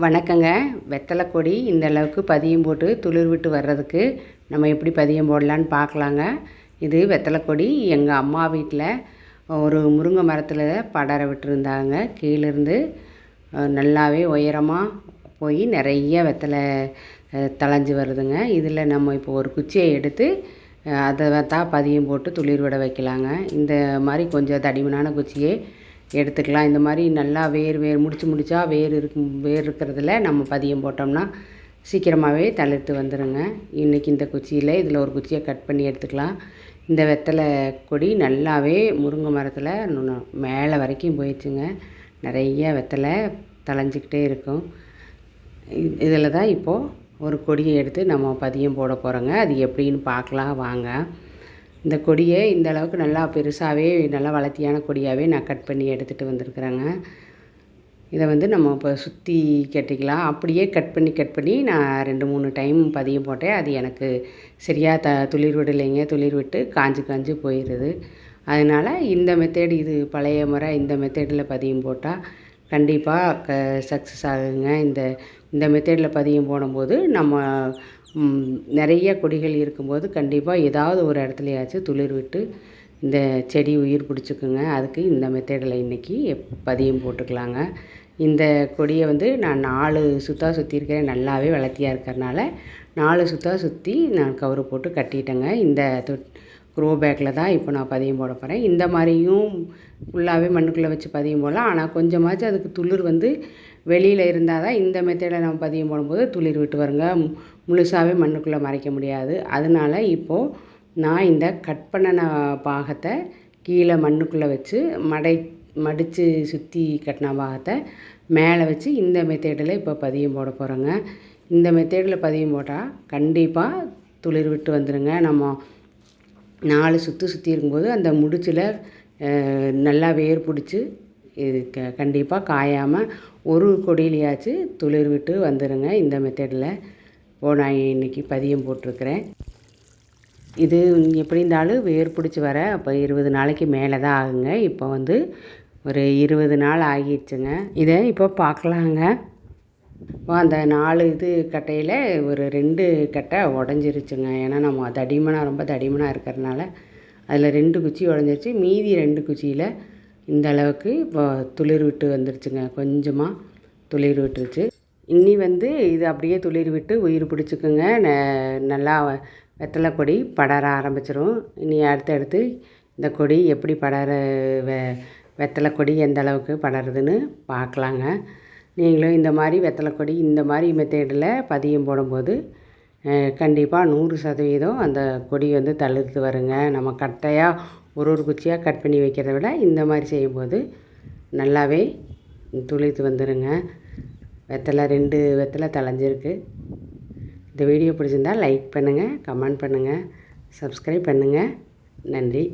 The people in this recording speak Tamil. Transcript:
வணக்கங்க. வெத்தலை கொடி இந்த அளவுக்கு பதியம் போட்டு துளிர் விட்டு வர்றதுக்கு நம்ம எப்படி பதியம் போடலான்னு பார்க்கலாங்க. இது வெத்தலை கொடி. எங்கள் அம்மா வீட்டில் ஒரு முருங்கை மரத்தில் படர விட்டுருந்தாங்க. கீழேருந்து நல்லாவே உயரமாக போய் நிறைய வெத்தலை தளைஞ்சு வருதுங்க. இதில் நம்ம இப்போ ஒரு குச்சியை எடுத்து அதை தான் பதியம் போட்டு துளிர் விட வைக்கலாங்க. இந்த மாதிரி கொஞ்சம் தடிமனான குச்சியே எடுத்துக்கலாம். இந்த மாதிரி நல்லா வேர் வேர் முடிச்சு முடிச்சா வேர் இருக்கும் வேர் இருக்கிறதுல நம்ம பதியம் போட்டோம்னா சீக்கிரமாகவே தளிர்த்து வந்துடுங்க இன்றைக்கி இந்த குச்சியில் இதில் ஒரு குச்சியை கட் பண்ணி எடுத்துக்கலாம். இந்த வெத்தலை கொடி நல்லாவே முருங்கை மரத்தில் மேலே வரைக்கும் போயிடுச்சுங்க. நிறைய வெத்தலை தளைஞ்சிக்கிட்டே இருக்கும். இதில் தான் இப்போது ஒரு கொடியை எடுத்து நம்ம பதியம் போட போகிறோங்க அது எப்படின்னு பார்க்கலாம். வாங்க. இந்த கொடியை இந்த அளவுக்கு நல்லா பெருசாகவே நல்லா வளர்த்தியான கொடியாகவே நான் கட் பண்ணி எடுத்துகிட்டு வந்திருக்கிறேங்க. இதை வந்து நம்ம இப்போ சுற்றி கட்டிக்கலாம். அப்படியே கட் பண்ணி கட் பண்ணி நான் ரெண்டு மூணு டைம் பதியம் போட்டேன். அது எனக்கு சரியாக த துளிர் விடலைங்க. துளிர் விட்டு காஞ்சு காஞ்சு போயிடுது அதனால் இந்த மெத்தேடு இது பழைய முறை இந்த மெத்தேடில் பதியம் போட்டால் கண்டிப்பாக க சக்ஸஸ் ஆகுங்க. இந்த இந்த மெத்தேடில் பதியம் போடும்போது நம்ம நிறைய கொடிகள் இருக்கும்போது கண்டிப்பாக ஏதாவது ஒரு இடத்துலையாச்சும் துளிர் விட்டு இந்த செடி உயிர் பிடிச்சிக்குங்க. அதுக்கு இந்த மெத்தேடில் இன்றைக்கி பதியம் போட்டுக்கலாங்க. இந்த கொடியை வந்து நான் நாலு சுத்தா சுற்றிருக்கிறேன் நல்லாவே வளர்த்தியாக இருக்கிறனால நாலு சுத்தா சுற்றி நான் கவர் போட்டு கட்டிட்டேங்க. இந்த க்ரோ பேக்கில் தான் இப்போ நான் பதியம் போட போகிறேன் இந்த மாதிரியும் ஃபுல்லாகவே மண்ணுக்குள்ளே வச்சு பதியம் போடலாம். ஆனால் கொஞ்சமாச்சும் அதுக்கு துளிர் வந்து வெளியில் இருந்தால் தான் இந்த மெத்தடில் நம்ம பதியம் போடும்போது துளிர் விட்டு வருங்க. முழுசாகவே மண்ணுக்குள்ளே மறைக்க முடியாது. அதனால இப்போது நான் இந்த கட் பண்ணின பாகத்தை கீழே மண்ணுக்குள்ளே வச்சு மடை மடித்து சுற்றி கட்டின பாகத்தை மேலே வச்சு இந்த மெத்தேடில் இப்போ பதியம் போட போகிறோங்க இந்த மெத்தேடில் பதியம் போட்டால் கண்டிப்பாக துளிர் விட்டு வந்துடுங்க நம்ம நாலு சுற்றி சுற்றி இருக்கும்போது அந்த முடிச்சில் நல்லா வேர் பிடிச்சி இது க கண்டிப்பாக காயாமல் ஒரு கொடியிலையாச்சும் துளிர் விட்டு வந்துடுங்க இந்த மெத்தடில் ஓ நான் இன்றைக்கி பதியம் போட்டிருக்கிறேன். இது எப்படி இருந்தாலும் வேர் பிடிச்சி வர அப்போ இருபது நாளைக்கு மேலே தான் ஆகுங்க. இப்போ வந்து ஒரு இருபது நாள் ஆகிடுச்சுங்க. இதை இப்போ பார்க்கலாங்க. அந்த நாலு இது கட்டையில் ஒரு ரெண்டு கட்டை உடஞ்சிருச்சுங்க. ஏன்னா நம்ம தடிமனாக ரொம்ப தடிமனாக இருக்கிறனால அதில் ரெண்டு குச்சி உடஞ்சிருச்சு. மீதி ரெண்டு குச்சியில் இந்த அளவுக்கு இப்போ துளிர் விட்டு வந்துருச்சுங்க. கொஞ்சமாக துளிர் விட்டுருச்சு. இன்னி வந்து இது அப்படியே துளிர் விட்டு உயிர் பிடிச்சிக்குங்க. ந- நல்லா வெத்தலை கொடி படர ஆரம்பிச்சிரும். இனி அடுத்தடுத்து இந்த கொடி எப்படி படர வெ வெத்தலை கொடி எந்த அளவுக்கு படருதுன்னு பார்க்கலாங்க. நீங்களும் இந்த மாதிரி வெத்தலை கொடி இந்த மாதிரி மெத்தேடில் பதியம் போடும்போது கண்டிப்பாக நூறு சதவீதம் அந்த கொடி வந்து தளிர்த்து வருங்க. நம்ம கட்டையாக ஒரு ஒரு குச்சியாக கட் பண்ணி வைக்கிறத விட இந்த மாதிரி செய்யும்போது நல்லாவே துளிர்த்து வந்துடுங்க வெத்தலை ரெண்டு வெத்தலை தளைஞ்சிருக்கு இந்த வீடியோ பிடிச்சிருந்தா லைக் பண்ணுங்கள் கமெண்ட் பண்ணுங்கள் சப்ஸ்கிரைப் பண்ணுங்கள் நன்றி.